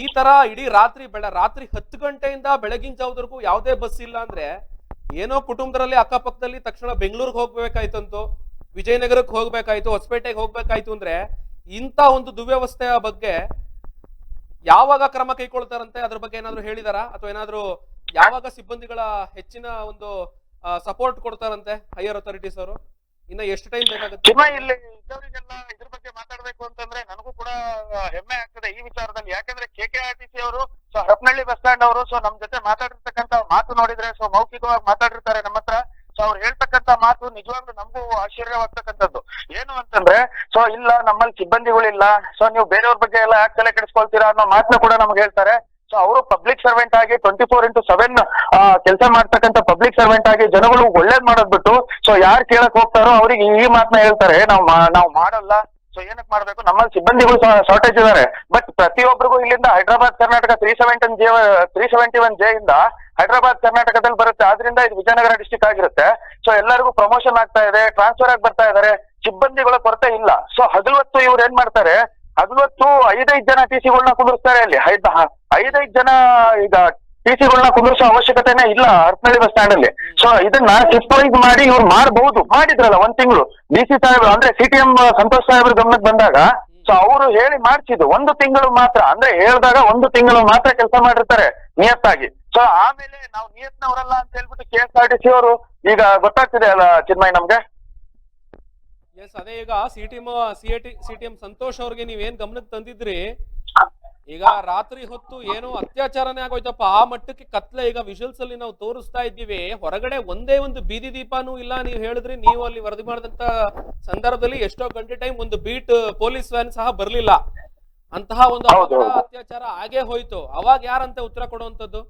ಈ ತರ ಇಡೀ ರಾತ್ರಿ ಬೆಳ, ರಾತ್ರಿ ಹತ್ತು ಗಂಟೆಯಿಂದ ಬೆಳಗಿನ ಜಾವದವರೆಗೂ ಯಾವುದೇ ಬಸ್ ಇಲ್ಲ ಅಂದ್ರೆ, ಏನೋ ಕುಟುಂಬದಲ್ಲಿ ಅಕ್ಕಪಕ್ಕದಲ್ಲಿ ತಕ್ಷಣ ಬೆಂಗಳೂರಿಗೆ ಹೋಗ್ಬೇಕಾಯ್ತಂತು ವಿಜಯನಗರಕ್ಕೆ ಹೋಗ್ಬೇಕಾಯ್ತು, ಹೊಸಪೇಟೆಗೆ ಹೋಗ್ಬೇಕಾಯ್ತು ಅಂದ್ರೆ, ಇಂಥ ಒಂದು ದುವ್ಯವಸ್ಥೆಯ ಬಗ್ಗೆ ಯಾವಾಗ ಕ್ರಮ ಕೈಗೊಳ್ತಾರಂತೆ? ಅದ್ರ ಬಗ್ಗೆ ಏನಾದ್ರು ಹೇಳಿದಾರಾ? ಅಥವಾ ಏನಾದ್ರು ಯಾವಾಗ ಸಿಬ್ಬಂದಿಗಳ ಹೆಚ್ಚಿನ ಒಂದು ಸಪೋರ್ಟ್ ಕೊಡ್ತಾರಂತೆ ಹೈಯರ್ ಅಥಾರಿಟೀಸ್ ಅವರು? ಇನ್ನ ಎಷ್ಟು ಟೈಮ್ ಬೇಕಾಗುತ್ತೆ? ಇನ್ನ ಇಲ್ಲಿ ಇದ್ದವರಿಗೆಲ್ಲ ಇದ್ರ ಬಗ್ಗೆ ಮಾತಾಡ್ಬೇಕು ಅಂತಂದ್ರೆ ನನಗೂ ಕೂಡ ಹೆಮ್ಮೆ ಆಗ್ತದೆ ಈ ವಿಚಾರದಲ್ಲಿ. ಯಾಕಂದ್ರೆ K K R T C ಅವರು, ಸೊ ಹರಪನಹಳ್ಳಿ ಬಸ್ ಸ್ಟ್ಯಾಂಡ್ ಅವರು, ಸೊ ನಮ್ ಜೊತೆ ಮಾತಾಡಿರ್ತಕ್ಕಂತ ಮಾತು ನೋಡಿದ್ರೆ, ಸೊ ಮೌಖಿಕವಾಗಿ ಮಾತಾಡಿರ್ತಾರೆ ನಮ್ಮ ಹತ್ರ. ಸೊ ಅವ್ರು ಹೇಳ್ತಕ್ಕಂತ ಮಾತು ನಿಜವಾಗ್ಲೂ ನಮಗೂ ಆಶ್ಚರ್ಯವಾಗ್ತಕ್ಕಂಥದ್ದು. ಏನು ಅಂತಂದ್ರೆ, ಸೊ ಇಲ್ಲ, ನಮ್ಮಲ್ಲಿ ಸಿಬ್ಬಂದಿಗಳಿಲ್ಲ, ಸೊ ನೀವು ಬೇರೆಯವ್ರ ಬಗ್ಗೆ ಎಲ್ಲ ಯಾಕೆ ತಲೆ ಕೆಡಿಸ್ಕೊಳ್ತೀರಾ ಅನ್ನೋ ಮಾತನ್ನ ಕೂಡ ನಮ್ಗೆ ಹೇಳ್ತಾರೆ. ಸೊ ಅವರು ಪಬ್ಲಿಕ್ ಸರ್ವೆಂಟ್ ಆಗಿ ಟ್ವೆಂಟಿ ಫೋರ್ ಇಂಟು ಸೆವೆನ್ ಕೆಲಸ ಮಾಡ್ತಕ್ಕಂತ ಪಬ್ಲಿಕ್ ಸರ್ವೆಂಟ್ ಆಗಿ ಜನಗಳು ಒಳ್ಳೇದ್ ಮಾಡೋದ್ ಬಿಟ್ಟು ಸೊ ಯಾರು ಕೇಳಕ್ ಹೋಗ್ತಾರೋ ಅವ್ರಿಗೆ ಈ ಮಾತನ್ನ ಹೇಳ್ತಾರೆ, ನಾವು ನಾವು ಮಾಡಲ್ಲ ಸೊ ಏನಕ್ ಮಾಡ್ಬೇಕು? ನಮ್ಮಲ್ಲಿ ಸಿಬ್ಬಂದಿಗಳು ಶಾರ್ಟೇಜ್ ಇದಾರೆ. ಬಟ್ ಪ್ರತಿಯೊಬ್ಬರಿಗೂ ಇಲ್ಲಿಂದ Hyderabad Karnataka three seventy J three seventy one J ಇಂದ ಹೈದರಾಬಾದ್ ಕರ್ನಾಟಕದಲ್ಲಿ ಬರುತ್ತೆ. ಆದ್ರಿಂದ ಇದು ವಿಜಯನಗರ ಡಿಸ್ಟಿಕ್ ಆಗಿರುತ್ತೆ. ಸೊ ಎಲ್ಲರಿಗೂ ಪ್ರಮೋಷನ್ ಆಗ್ತಾ ಇದೆ ಟ್ರಾನ್ಸ್ಫರ್ ಆಗಿ ಬರ್ತಾ ಇದಾರೆ. ಸಿಬ್ಬಂದಿಗಳ ಕೊರತೆ ಇಲ್ಲ. ಸೊ ಹಗಲ್ವತ್ತು ಇವ್ರು ಏನ್ ಮಾಡ್ತಾರೆ? ಹಗಲ್ವತ್ತು ಐದೈದು ಜನ ಟಿ ಸಿಗಳನ್ನ ಕುಂದಿರ್ತಾರೆ ಅಲ್ಲಿ. ಐದೈದು ಜನ ಈಗ ಟಿ ಸಿಗಳನ್ನ ಕುಂದಿರ್ಸೋ ಅವಶ್ಯಕತೆನೇ ಇಲ್ಲ ಹರಪನಹಳ್ಳಿ ಬಸ್ ಸ್ಟ್ಯಾಂಡ್ ಅಲ್ಲಿ ಸೊ ಇದನ್ನ ವೈಸ್ ಮಾಡಿ ಇವ್ರು ಮಾಡಬಹುದು ಮಾಡಿದ್ರಲ್ಲ ಒಂದ್ ತಿಂಗಳು. ಡಿ ಸಿ ಸಾಹೇಬ್ರು, ಅಂದ್ರೆ ಸಿ ಟಿ ಎಂ ಸಂತೋಷ್ ಸಾಹೇಬ್ರ ಗಮನಕ್ಕೆ ಬಂದಾಗ ಸೊ ಅವರು ಹೇಳಿ ಮಾಡ್ಸಿದ್ದು ಒಂದು ತಿಂಗಳು ಮಾತ್ರ. ಅಂದ್ರೆ ಹೇಳಿದಾಗ ಒಂದು ತಿಂಗಳು ಮಾತ್ರ ಕೆಲಸ ಮಾಡಿರ್ತಾರೆ ನಿಯತ್ತಾಗಿ. ಸೊ ಆಮೇಲೆ ನಾವು ನಿಯತ್ನವರಲ್ಲ ಅಂತ ಹೇಳ್ಬಿಟ್ಟು K S R T C ಅವರು ಈಗ ಗೊತ್ತಾಗ್ತಿದೆ ಅಲ್ಲ ಚಿನ್ಮಯ್ ನಮ್ಗೆ? ಎಸ್ ಅದೇ ಈಗ C T M, C T C T M Santosh ಅವ್ರಿಗೆ ನೀವೇನ್ ಗಮನಕ್ಕೆ ತಂದಿದ್ರಿ ಈಗ ರಾತ್ರಿ ಹೊತ್ತು ಏನೋ ಅತ್ಯಾಚಾರನೇ ಆಗೋಯ್ತಪ್ಪ. ಆ ಮಟ್ಟಕ್ಕೆ ಕತ್ಲೆ ಈಗ ವಿಜುವಲ್ಸ್ ಅಲ್ಲಿ ನಾವು ತೋರಿಸ್ತಾ ಇದ್ದೀವಿ. ಹೊರಗಡೆ ಒಂದೇ ಒಂದು ಬೀದಿ ದೀಪನೂ ಇಲ್ಲ ನೀವು ಹೇಳಿದ್ರಿ. ನೀವು ಅಲ್ಲಿ ವರದಿ ಮಾಡಿದಂತ ಸಂದರ್ಭದಲ್ಲಿ ಎಷ್ಟೋ ಗಂಟೆ ಟೈಮ್ ಒಂದು ಬೀಟ್ ಪೊಲೀಸ್ ವ್ಯಾನ್ ಸಹ ಬರ್ಲಿಲ್ಲ. ಅಂತಹ ಒಂದು ಹೌದು, ಅತ್ಯಾಚಾರ ಆಗೇ ಹೋಯ್ತು. ಅವಾಗ ಯಾರಂತ ಉತ್ತರ ಕೊಡುವಂತದ್ದು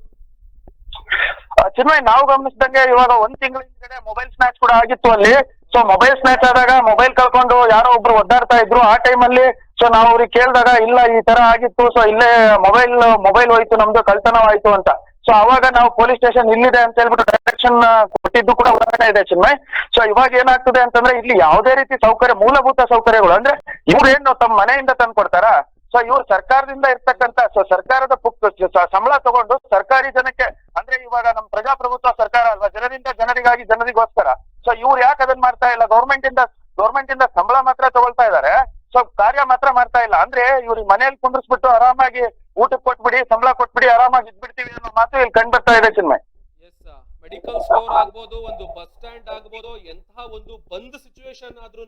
ಚಿನ್ಮಯ್ ನಾವು ಗಮನಿಸಿದಂಗೆ ಇವಾಗ ಒಂದ್ ತಿಂಗಳ ಹಿಂದ್ಗಡೆ ಮೊಬೈಲ್ ಸ್ನ್ಯಾಚ್ ಕೂಡ ಆಗಿತ್ತು ಅಲ್ಲಿ. ಸೊ ಮೊಬೈಲ್ ಸ್ನ್ಯಾಚ್ ಆದಾಗ ಮೊಬೈಲ್ ಕಳ್ಕೊಂಡು ಯಾರೋ ಒಬ್ರು ಒದ್ದಾಡ್ತಾ ಇದ್ರು. ಆ ಟೈಮ್ ಅಲ್ಲಿ ಸೊ ನಾವು ಅವ್ರಿಗೆ ಕೇಳಿದಾಗ, ಇಲ್ಲ, ಈ ತರ ಆಗಿತ್ತು. ಸೊ ಇಲ್ಲೇ ಮೊಬೈಲ್ ಮೊಬೈಲ್ ಹೋಯ್ತು, ನಮ್ದು ಕಳ್ತನವಾಯ್ತು ಅಂತ. ಸೊ ಅವಾಗ ನಾವು ಪೊಲೀಸ್ ಸ್ಟೇಷನ್ ಇಲ್ಲಿದೆ ಅಂತ ಹೇಳ್ಬಿಟ್ಟು ಡೈರೆಕ್ಷನ್ ಕೊಟ್ಟಿದ್ದು ಕೂಡ ಉದಾಹರಣೆ ಇದೆ ಚಿನ್ಮಯ್. ಸೊ ಇವಾಗ ಏನಾಗ್ತದೆ ಅಂತಂದ್ರೆ, ಇಲ್ಲಿ ಯಾವುದೇ ರೀತಿ ಸೌಕರ್ಯ, ಮೂಲಭೂತ ಸೌಕರ್ಯಗಳು ಅಂದ್ರೆ ಇವ್ರೇನು ತಮ್ಮ ಮನೆಯಿಂದ ತಂದು ಕೊಡ್ತಾರ? ಸೊ ಇವ್ರು ಸರ್ಕಾರದಿಂದ ಇರ್ತಕ್ಕಂತ ಸೊ ಸರ್ಕಾರದ ಸಂಬಳ ತಗೊಂಡು ಸರ್ಕಾರಿ ಜನಕ್ಕೆ, ಅಂದ್ರೆ ಇವಾಗ ನಮ್ಮ ಪ್ರಜಾಪ್ರಭುತ್ವ ಸರ್ಕಾರ ಅಲ್ವಾ? ಜನರಿಂದ ಜನರಿಗಾಗಿ ಜನರಿಗೋಸ್ಕರ. ಸೊ ಇವ್ರು ಯಾಕೆ ಅದನ್ನ ಮಾಡ್ತಾ ಇಲ್ಲ? ಗೌರ್ಮೆಂಟ್ ಇಂದ ಗೌರ್ಮೆಂಟ್ ಇಂದ ಸಂಬಳ ಮಾತ್ರ ತಗೊಳ್ತಾ ಇದಾರೆ. ಸೊ ಕಾರ್ಯ ಮಾತ್ರ ಮಾಡ್ತಾ ಇಲ್ಲ. ಅಂದ್ರೆ ಇವ್ರಿಗೆ ಮನೇಲಿ ಕುಂದ್ರಿಸ್ಬಿಟ್ಟು ಆರಾಮಾಗಿ ಊಟಕ್ಕೆ ಕೊಟ್ಬಿಡಿ ಸಂಬಳ ಕೊಟ್ಬಿಡಿ ಆರಾಮಾಗಿ ಇದ್ಬಿಡ್ತೀವಿ ಅನ್ನೋ ಮಾತು ಇಲ್ಲಿ ಕಂಡು ಬರ್ತಾ ಇದೆ ಚಿನ್ಮಯ್. ಎಸ್ ಮೆಡಿಕಲ್ ಸ್ಟೋರ್ ಆಗ್ಬೋದು ಒಂದು ಬಸ್ ಸ್ಟ್ಯಾಂಡ್ ಆಗ್ಬೋದು ಎಂತಹ ಒಂದು ಬಂದ್ ಸಿಚುವೇಶನ್ ಆದ್ರೂ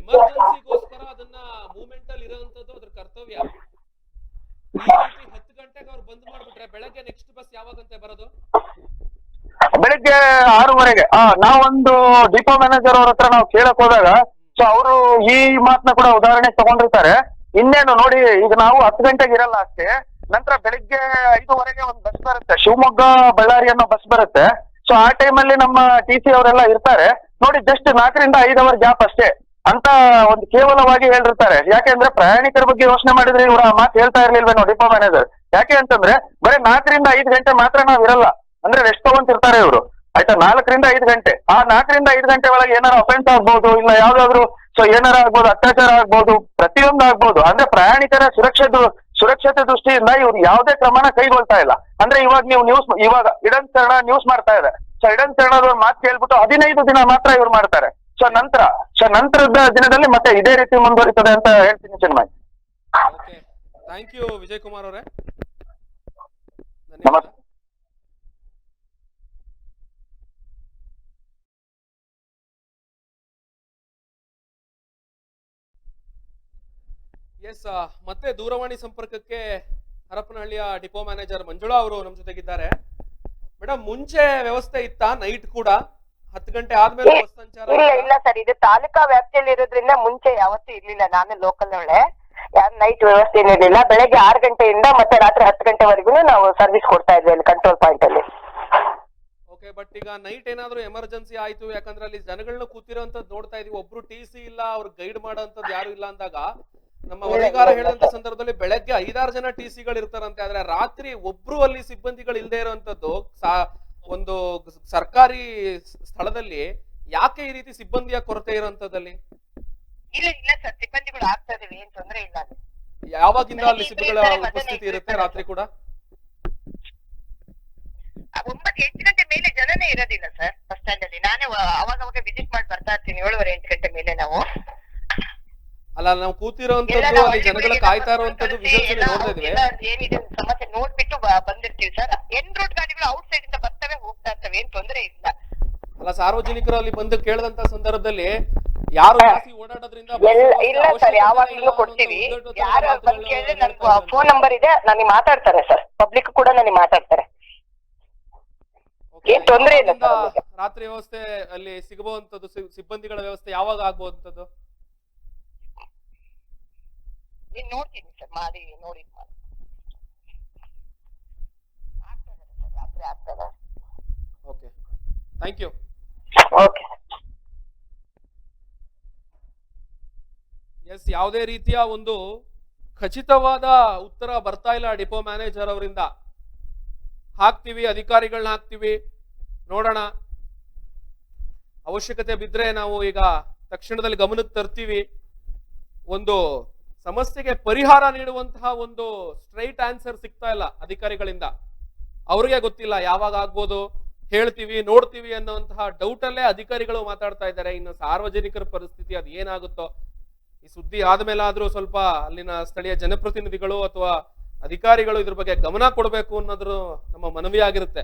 ಎಮರ್ಜೆನ್ಸಿಗೋಸ್ಕರ ಅದನ್ನ ಮೂಮೆಂಟ್ ಅಲ್ಲಿ ಇರೋಂಥದ್ದು ಅದ್ರ ಕರ್ತವ್ಯ. ಹತ್ತು ಗಂಟೆಗೆ ಅವ್ರು ಬಂದ್ ಮಾಡ್ಬಿಟ್ರೆ ಬೆಳಗ್ಗೆ ನೆಕ್ಸ್ಟ್ ಬಸ್ ಯಾವಾಗಂತೆ ಬರೋದು? ಬೆಳಿಗ್ಗೆ ಆರೂವರೆಗೆ. ಆ ನಾವೊಂದು ಡಿಪೋ ಮ್ಯಾನೇಜರ್ ಅವ್ರ ಹತ್ರ ನಾವು ಕೇಳಕ್ ಹೋದಾಗ ಸೊ ಅವರು ಈ ಮಾತನ್ನ ಕೂಡ ಉದಾಹರಣೆ ತಗೊಂಡಿರ್ತಾರೆ. ಇನ್ನೇನು ನೋಡಿ, ಈಗ ನಾವು ಹತ್ತು ಗಂಟೆಗೆ ಇರಲ್ಲ ಅಷ್ಟೇ. ನಂತರ ಬೆಳಿಗ್ಗೆ ಐದುವರೆಗೆ ಒಂದು ಬಸ್ ಬರುತ್ತೆ. ಶಿವಮೊಗ್ಗ, ಬಳ್ಳಾರಿ ಅನ್ನೋ ಬಸ್ ಬರುತ್ತೆ. ಸೊ ಆ ಟೈಮಲ್ಲಿ ನಮ್ಮ ಟಿ ಸಿ ಅವರೆಲ್ಲ ಇರ್ತಾರೆ. ನೋಡಿ ಜಸ್ಟ್ ನಾಲ್ಕರಿಂದ ಐದು ಅವರ್ ಗ್ಯಾಪ್ ಅಷ್ಟೇ. ಅಂತ ಒಂದು ಕೇವಲವಾಗಿ ಹೇಳಿರ್ತಾರೆ ಯಾಕೆಂದ್ರೆ ಪ್ರಯಾಣಿಕರ ಬಗ್ಗೆ ಯೋಚನೆ ಮಾಡಿದ್ರೆ ಇವರು ಆ ಮಾತು ಹೇಳ್ತಾ ಇರ್ಲಿಲ್ವೇನೋ ಡಿಪೋ ಮ್ಯಾನೇಜರ್ ಯಾಕೆ ಅಂತಂದ್ರೆ, ಬರೀ ನಾಲ್ಕರಿಂದ ಐದು ಗಂಟೆ ಮಾತ್ರ ನಾವ್ ಇರಲ್ಲ. ಅಂದ್ರೆ ರೆಸ್ಟ್ ತಗೊಂತಿರ್ತಾರೆ ಇವರು. ಆಯ್ತಾ ನಾಲ್ಕರಿಂದ ಐದು ಗಂಟೆ. ಆ ನಾಲ್ಕರಿಂದ ಐದು ಗಂಟೆ ಒಳಗೆ ಏನಾರ ಅಫೆನ್ಸ್ ಆಗ್ಬೋದು ಇಲ್ಲ ಯಾವ್ದಾದ್ರು ಸೊ ಏನಾರ ಆಗ್ಬೋದು ಅತ್ಯಾಚಾರ ಆಗ್ಬೋದು ಪ್ರತಿಯೊಂದು ಆಗ್ಬೋದು. ಅಂದ್ರೆ ಪ್ರಯಾಣಿಕರ ಸುರಕ್ಷತೆ ಸುರಕ್ಷತೆ ದೃಷ್ಟಿಯಿಂದ ಇವ್ರು ಯಾವುದೇ ಕ್ರಮನ ಕೈಗೊಳ್ತಾ ಇಲ್ಲ. ಅಂದ್ರೆ ಇವಾಗ ನೀವು ನ್ಯೂಸ್ ಇವಾಗ ಇಡನ್ ಚರಣ ನ್ಯೂಸ್ ಮಾಡ್ತಾ ಇದೆ. ಸೊ ಇಡನ್ ಚರಣದವ್ರ ಮಾತು ಕೇಳ್ಬಿಟ್ಟು ಹದಿನೈದು ದಿನ ಮಾತ್ರ ಇವ್ರು ಮಾಡ್ತಾರೆ. ಸೊ ನಂತರ ಸೊ ನಂತರದ ದಿನದಲ್ಲಿ ಮತ್ತೆ ಇದೇ ರೀತಿ ಮುಂದುವರಿತದೆ ಅಂತ ಹೇಳ್ತೀನಿ ಚಿನ್ಮಯ್. ಥ್ಯಾಂಕ್ ಯು ವಿಜಯ್ ಕುಮಾರ್ ಅವರೇ. ನಮಸ್ತೆ. ಎಸ್ ಮತ್ತೆ ದೂರವಾಣಿ ಸಂಪರ್ಕಕ್ಕೆ ಹರಪನಹಳ್ಳಿಯ ಡಿಪೋ ಮ್ಯಾನೇಜರ್ ಮಂಜುಳಾ ಅವರು ನಮ್ಮ ಜೊತೆಗಿದ್ದಾರೆ. ಮೇಡಮ್ ಮುಂಚೆ ವ್ಯವಸ್ಥೆ ಇತ್ತ? ನೈಟ್ ಕೂಡ? ಹತ್ತು ಗಂಟೆ ಆದ್ಮೇಲೆ ಬಸ್ ಸಂಚಾರ ಇಲ್ಲ? ಇಲ್ಲ ಸರ್. ಇದು ತಾಲೂಕಾ ವ್ಯಾಪ್ತಿಯಲ್ಲಿ ಇರೋದ್ರಿಂದ ಮುಂಚೆ ಯಾವತ್ತೂ ಇರ್ಲಿಲ್ಲ. ನಾನು ಲೋಕಲ್ ಒಳ್ಳೆ ಯಾರು ನೈಟ್ ವ್ಯವಸ್ಥೆ ಇರಲಿಲ್ಲ. ಬೆಳಗ್ಗೆ ಆರು ಗಂಟೆಯಿಂದ ಮತ್ತೆ ರಾತ್ರಿ ಹತ್ತು ಗಂಟೆವರೆಗೂ ನಾವು ಸರ್ವಿಸ್ ಕೊಡ್ತಾ ಇದ್ವಿ ಅಲ್ಲಿ ಕಂಟ್ರೋಲ್ ಪಾಯಿಂಟ್ ಅಲ್ಲಿ. ಓಕೆ ಬಟ್ ಈಗ ನೈಟ್ ಏನಾದ್ರೂ ಎಮರ್ಜೆನ್ಸಿ ಆಯ್ತು. ಯಾಕಂದ್ರೆ ಅಲ್ಲಿ ಜನಗಳನ್ನ ಕೂತಿರೋ ನೋಡ್ತಾ ಇದೀವಿ. ಒಬ್ರು ಟಿ ಸಿ ಇಲ್ಲ ಅವ್ರು ಗೈಡ್ ಮಾಡೋಂಥದ್ದು ಯಾರು ಇಲ್ಲ ಅಂದಾಗ ನಮ್ಮ ವರದಿಗಾರ ಇಲ್ಲ. ಸಂದರ್ಭದಲ್ಲಿ ಬೆಳಗ್ಗೆ ಐದಾರು ಜನ ಟಿ ಸಿಗಳು ಇರ್ತಾರಂತೆ ಆದ್ರೆ ರಾತ್ರಿ ಒಬ್ರು ಅಲ್ಲಿ ಸಿಬ್ಬಂದಿಗಳು ಇಲ್ಲದೆ ಇರುವಂತದ್ದು ಒಂದು ಸರ್ಕಾರಿ ಸ್ಥಳದಲ್ಲಿ ಯಾಕೆ ಈ ರೀತಿ ಸಿಬ್ಬಂದಿಯ ಕೊರತೆ ಇರುವಂತದ್ದಲ್ಲಿ ಇಲ್ಲ ಇಲ್ಲ ಸರ್ ಸಿಬ್ಬಂದಿಗಳು ಆಗ್ತಾ ಇದಾವೆ ಏನ್ ತೊಂದ್ರೆ ಇಲ್ಲ ಯಾವಾಗಿಂದ ಅಲ್ಲಿ ಸಿಬ್ಬಂದಿಗಳ ಉಪಸ್ಥಿತಿ ಇರುತ್ತೆ ರಾತ್ರಿ ಕೂಡ? ಒಂಬತ್ತು ಎಂಟು ಗಂಟೆ ಮೇಲೆ ಜನನೇ ಇರೋದಿಲ್ಲ ಸರ್ ಬಸ್ ಸ್ಟ್ಯಾಂಡ್ ಅಲ್ಲಿ ನಾನೇ ಅವಾಗ ಅವಾಗ ವಿಸಿಟ್ ಮಾಡಿ ಬರ್ತಾ ಇರ್ತೀನಿ ಏಳುವರೆ ಎಂಟು ಗಂಟೆ ಮೇಲೆ ನಾವು. ಅಲ್ಲ ನಾವು ಕೂತಿರೋಂಥದ್ದು ಅಲ್ಲಿ ಜನಗಳ ಕಾಯ್ತಾ ಇರುವಂತದ್ದು ವಿಜುವಲ್ಸ್ ನೋಡ್ತಾ ಇದ್ವಿ ಏನಿದೆ ಸಮಸ್ಯೆ ನೋಡ್ಬಿಟ್ಟು ಬಂದಿರ್ತೀವಿ ಸರ್. ಎನ್ ರೂಟ್ ಗಾಡಿಗಳು ಔಟ್ ಸೈಡ್ ಇಂದ ಬರ್ತವೆ ಹೋಗ್ತಾ ಇರ್ತವೆ ಏನ್ ತೊಂದರೆ ಇಲ್ಲ. ಅಲ್ಲ ಸಾರ್ವಜನಿಕರು ಅಲ್ಲಿ ಬಂದು ಕೇಳದಂತ ಸಂದರ್ಭದಲ್ಲಿ ಯಾರು ಜಾಸ್ತಿ ಓಡಾಡೋದ್ರಿಂದ ಇಲ್ಲ ಸರ್ ಯಾವಾಗ್ಲೂ ಕೊಡ್ತೀವಿ. ಯಾರು ಬಂದು ಕೇಳಿದ್ರೆ ನನ್ ಫೋನ್ ನಂಬರ್ ಇದೆ ನನಗೆ ಮಾತಾಡ್ತಾರೆ ಸರ್. ಪಬ್ಲಿಕ್ ಕೂಡ ನನಗೆ ಮಾತಾಡ್ತಾರೆ. ಏನ್ ತೊಂದ್ರೆ ಇಲ್ಲ ರಾತ್ರಿ ವ್ಯವಸ್ಥೆ ಅಲ್ಲಿ ಸಿಗಬಹುವಂತದ್ದು ಸಿಬ್ಬಂದಿಗಳ ವ್ಯವಸ್ಥೆ ಯಾವಾಗ ಆಗ್ಬಹುದಂತದ್ದು ನೀನ್ ನೋಡ್ತೀನಿ ಸರ್ ಮಾಡಿ ನೋಡಿ ಮಾಡಿ. ಆಗ್ತದೆ ಸರ್ ರಾತ್ರಿ ಆಗ್ತದೆ okay. Thank you okay. Yes ಯಾವುದೇ ರೀತಿಯ ಒಂದು ಖಚಿತವಾದ ಉತ್ತರ ಬರ್ತಾ ಇಲ್ಲ ಡಿಪೋ ಮ್ಯಾನೇಜರ್ ಅವರಿಂದ. ಹಾಕ್ತೀವಿ ಅಧಿಕಾರಿಗಳನ್ನ ಹಾಕ್ತೀವಿ. ನೋಡೋಣ. ಅವಶ್ಯಕತೆ ಬಿದ್ದರೆ ನಾವು ಈಗ ತಕ್ಷಣದಲ್ಲಿ ಗಮನಕ್ಕೆ ತರ್ತೀವಿ. ಒಂದು ಸಮಸ್ಯೆಗೆ ಪರಿಹಾರ ನೀಡುವಂತಹ ಒಂದು ಸ್ಟ್ರೈಟ್ ಆನ್ಸರ್ ಸಿಗ್ತಾ ಇಲ್ಲ ಅಧಿಕಾರಿಗಳಿಂದ. ಅವ್ರಿಗೆ ಗೊತ್ತಿಲ್ಲ, ಯಾವಾಗ ಆಗ್ಬೋದು, ಹೇಳ್ತೀವಿ, ನೋಡ್ತೀವಿ ಅನ್ನುವಂತಹ ಡೌಟ್ ಅಲ್ಲೇ ಅಧಿಕಾರಿಗಳು ಮಾತಾಡ್ತಾ ಇದ್ದಾರೆ. ಇನ್ನು ಸಾರ್ವಜನಿಕರ ಪರಿಸ್ಥಿತಿ ಅದು ಏನಾಗುತ್ತೋ, ಈ ಸುದ್ದಿ ಆದ್ಮೇಲಾದ್ರೂ ಸ್ವಲ್ಪ ಅಲ್ಲಿನ ಸ್ಥಳೀಯ ಜನಪ್ರತಿನಿಧಿಗಳು ಅಥವಾ ಅಧಿಕಾರಿಗಳು ಇದ್ರ ಬಗ್ಗೆ ಗಮನ ಕೊಡಬೇಕು ಅನ್ನೋದ್ರ ನಮ್ಮ ಮನವಿ ಆಗಿರುತ್ತೆ